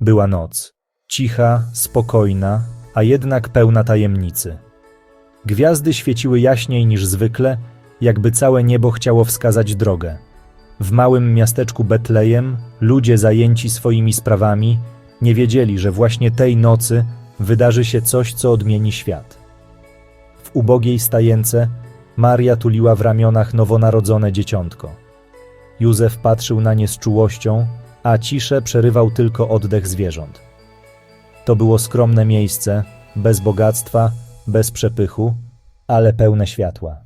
Była noc. Cicha, spokojna, a jednak pełna tajemnicy. Gwiazdy świeciły jaśniej niż zwykle, jakby całe niebo chciało wskazać drogę. W małym miasteczku Betlejem ludzie zajęci swoimi sprawami nie wiedzieli, że właśnie tej nocy wydarzy się coś, co odmieni świat. W ubogiej stajence Maria tuliła w ramionach nowonarodzone dzieciątko. Józef patrzył na nie z czułością, a ciszę przerywał tylko oddech zwierząt. To było skromne miejsce, bez bogactwa, bez przepychu, ale pełne światła.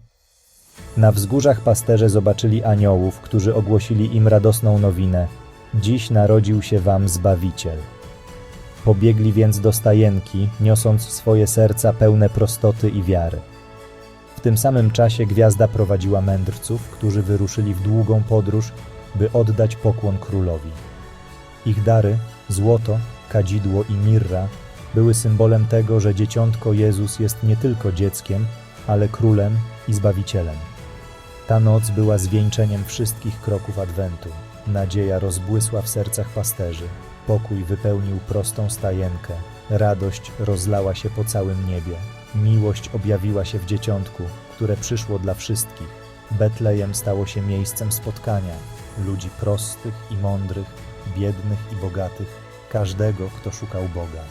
Na wzgórzach pasterze zobaczyli aniołów, którzy ogłosili im radosną nowinę: Dziś narodził się wam Zbawiciel. Pobiegli więc do stajenki, niosąc swoje serca pełne prostoty i wiary. W tym samym czasie gwiazda prowadziła mędrców, którzy wyruszyli w długą podróż, by oddać pokłon królowi. Ich dary, złoto, kadzidło i mirra, były symbolem tego, że dzieciątko Jezus jest nie tylko dzieckiem, ale królem i zbawicielem. Ta noc była zwieńczeniem wszystkich kroków Adwentu. Nadzieja rozbłysła w sercach pasterzy, pokój wypełnił prostą stajenkę, radość rozlała się po całym niebie, miłość objawiła się w dzieciątku, które przyszło dla wszystkich. Betlejem stało się miejscem spotkania ludzi prostych i mądrych, biednych i bogatych, każdego, kto szukał Boga.